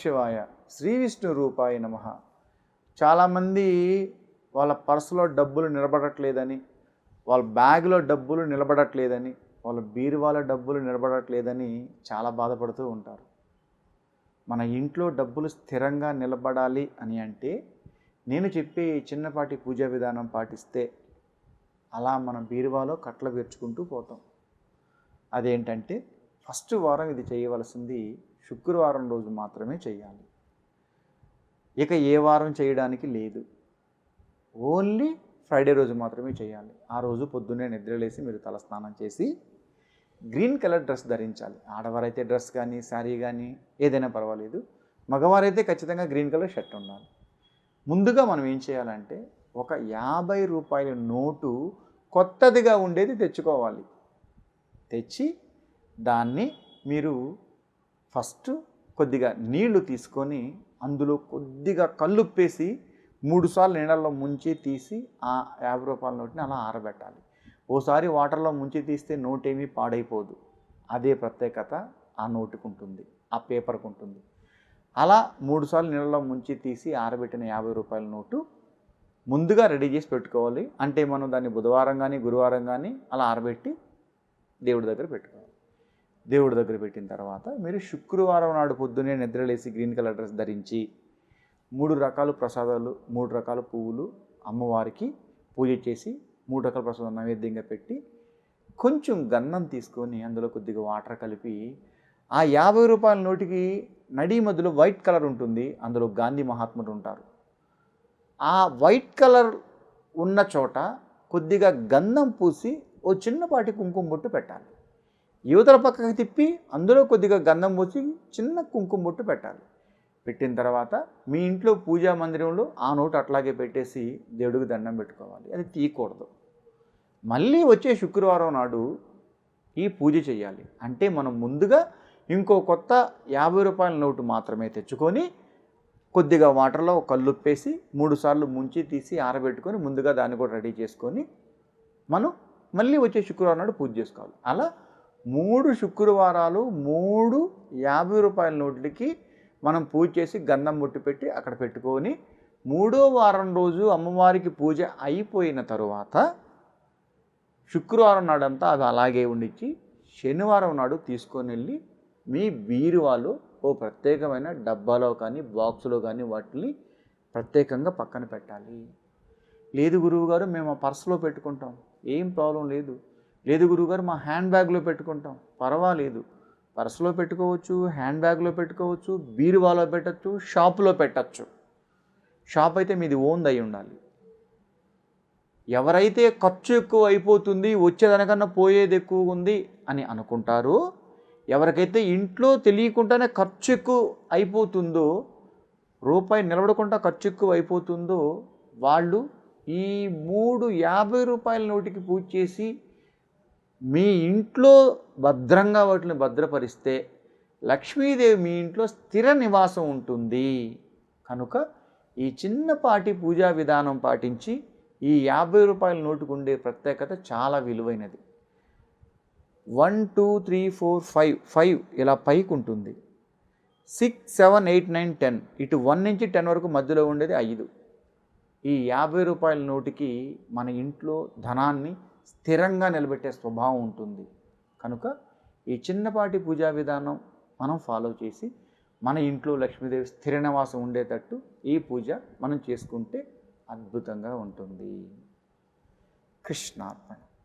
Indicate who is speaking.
Speaker 1: శివాయ శ్రీ విష్ణు రూపాయ నమ. చాలామంది వాళ్ళ పర్సులో డబ్బులు నిలబడట్లేదని వాళ్ళ బ్యాగ్లో డబ్బులు నిలబడట్లేదని వాళ్ళ బీరువాల డబ్బులు నిలబడట్లేదని చాలా బాధపడుతూ ఉంటారు. మన ఇంట్లో డబ్బులు స్థిరంగా నిలబడాలి అని అంటే నేను చెప్పే చిన్నపాటి పూజా విధానం పాటిస్తే అలా మన బీరువాలో కట్టలు పేర్చుకుంటూ పోతాం. అదేంటంటే ఫస్ట్ వారం ఇది చేయవలసింది శుక్రవారం రోజు మాత్రమే చేయాలి ఇక ఏ వారం చేయడానికి లేదు. ఓన్లీ ఫ్రైడే రోజు మాత్రమే చేయాలి ఆ రోజు పొద్దున్నే నిద్రలేసి మీరు తలస్నానం చేసి గ్రీన్ కలర్ డ్రెస్ ధరించాలి. ఆడవారైతే డ్రెస్ కానీ శారీ కానీ ఏదైనా పర్వాలేదు. మగవారైతే ఖచ్చితంగా గ్రీన్ కలర్ షర్ట్ ఉండాలి. ముందుగా మనం ఏం చేయాలంటే ఒక యాభై రూపాయల నోటు కొత్తదిగా ఉండేది తెచ్చుకోవాలి. తెచ్చి దాన్ని మీరు ఫస్ట్ కొద్దిగా నీళ్ళు తీసుకొని అందులో కొద్దిగా కల్లుప్పేసి మూడుసార్లు నీళ్ళల్లో ముంచి తీసి ఆ యాభై రూపాయల నోటిని అలా ఆరబెట్టాలి. ఓసారి వాటర్లో ముంచి తీస్తే నోట్ ఏమీ పాడైపోదు. అదే ప్రత్యేకత ఆ నోటుకు ఉంటుంది ఆ పేపర్కు ఉంటుంది అలా మూడుసార్లు నీళ్ళలో ముంచి తీసి ఆరబెట్టిన యాభై రూపాయల నోటు ముందుగా రెడీ చేసి పెట్టుకోవాలి. అంటే మనం దాన్ని బుధవారం కానీ గురువారం కానీ అలా ఆరబెట్టి దేవుడి దగ్గర పెట్టుకోవాలి. దేవుడి దగ్గర పెట్టిన తర్వాత మీరు శుక్రవారం నాడు పొద్దున్నే నిద్రలేసి గ్రీన్ కలర్ డ్రెస్ ధరించి మూడు రకాల ప్రసాదాలు మూడు రకాల పువ్వులు అమ్మవారికి పూజ చేసి మూడు రకాల ప్రసాదం నైవేద్యంగా పెట్టి కొంచెం గన్నం తీసుకొని అందులో కొద్దిగా వాటర్ కలిపి ఆ యాభై రూపాయల నోటికి నడి మధ్యలో వైట్ కలర్ ఉంటుంది. అందులో గాంధీ మహాత్ముడు ఉంటారు. ఆ వైట్ కలర్ ఉన్న చోట కొద్దిగా గంధం పూసి ఓ చిన్నపాటి కుంకుమ బొట్టు పెట్టాలి. యువతల పక్కకి తిప్పి అందులో కొద్దిగా గంధం పోసి చిన్న కుంకుమ బొట్టు పెట్టాలి. పెట్టిన తర్వాత మీ ఇంట్లో పూజా మందిరంలో ఆ నోటు అట్లాగే పెట్టేసి దేవుడికి దండం పెట్టుకోవాలి. అది తీయకూడదు. మళ్ళీ వచ్చే శుక్రవారం నాడు ఈ పూజ చేయాలి. అంటే మనం ముందుగా ఇంకో కొత్త యాభై రూపాయల నోటు మాత్రమే తెచ్చుకొని కొద్దిగా వాటర్లో కల్లుప్పేసి మూడు సార్లు ముంచి తీసి ఆరబెట్టుకొని ముందుగా దాన్ని కూడా రెడీ చేసుకొని మనం మళ్ళీ వచ్చే శుక్రవారం నాడు పూజ చేసుకోవాలి. అలా మూడు శుక్రవారాలు మూడు యాభై రూపాయల నోట్లకి మనం పూజ చేసి గంధం బొట్టు పెట్టి అక్కడ పెట్టుకొని మూడో వారం రోజు అమ్మవారికి పూజ అయిపోయిన తరువాత శుక్రవారం నాడంతా అది అలాగే ఉండిచ్చి శనివారం నాడు తీసుకొని వెళ్ళి మీ బీరువాలో ఓ ప్రత్యేకమైన డబ్బాలో కానీ బాక్సులో కానీ వాటిని ప్రత్యేకంగా పక్కన పెట్టాలి. లేదు గురువుగారు మేము ఆ పర్సులో పెట్టుకుంటాం. ఏం ప్రాబ్లం లేదు. లేదు గురువుగారు మా హ్యాండ్ బ్యాగ్లో పెట్టుకుంటాం. పర్వాలేదు. పర్సులో పెట్టుకోవచ్చు హ్యాండ్ బ్యాగ్లో పెట్టుకోవచ్చు బీరువాలో పెట్టచ్చు షాపులో పెట్టచ్చు. షాప్ అయితే మీది ఓన్ అయి ఉండాలి. ఎవరైతే ఖర్చు ఎక్కువ అయిపోతుంది వచ్చేదానికన్నా పోయేది ఎక్కువ ఉంది అని అనుకుంటారో. ఎవరికైతే ఇంట్లో తెలియకుండానే ఖర్చు ఎక్కువ అయిపోతుందో రూపాయి నిలబడకుండా ఖర్చు ఎక్కువ అయిపోతుందో వాళ్ళు ఈ మూడు యాభై రూపాయల నోటికి పూజ చేసి మీ ఇంట్లో భద్రంగా వాటిని భద్రపరిస్తే లక్ష్మీదేవి మీ ఇంట్లో స్థిర నివాసం ఉంటుంది. కనుక ఈ చిన్నపాటి పూజా విధానం పాటించి ఈ యాభై రూపాయల నోటుకు ఉండే ప్రత్యేకత చాలా విలువైనది. One two three four five five ఇలా పైకి ఉంటుంది. Six seven eight nine ten ఇటు వన్ నుంచి టెన్ వరకు మధ్యలో ఉండేది ఐదు. ఈ యాభై రూపాయల నోటికి మన ఇంట్లో ధనాన్ని స్థిరంగా నిలబెట్టే స్వభావం ఉంటుంది. కనుక ఈ చిన్నపాటి పూజా విధానం మనం ఫాలో చేసి మన ఇంట్లో లక్ష్మీదేవి స్థిర నివాసం ఉండేటట్టు ఈ పూజ మనం చేసుకుంటే అద్భుతంగా ఉంటుంది. కృష్ణార్పణ.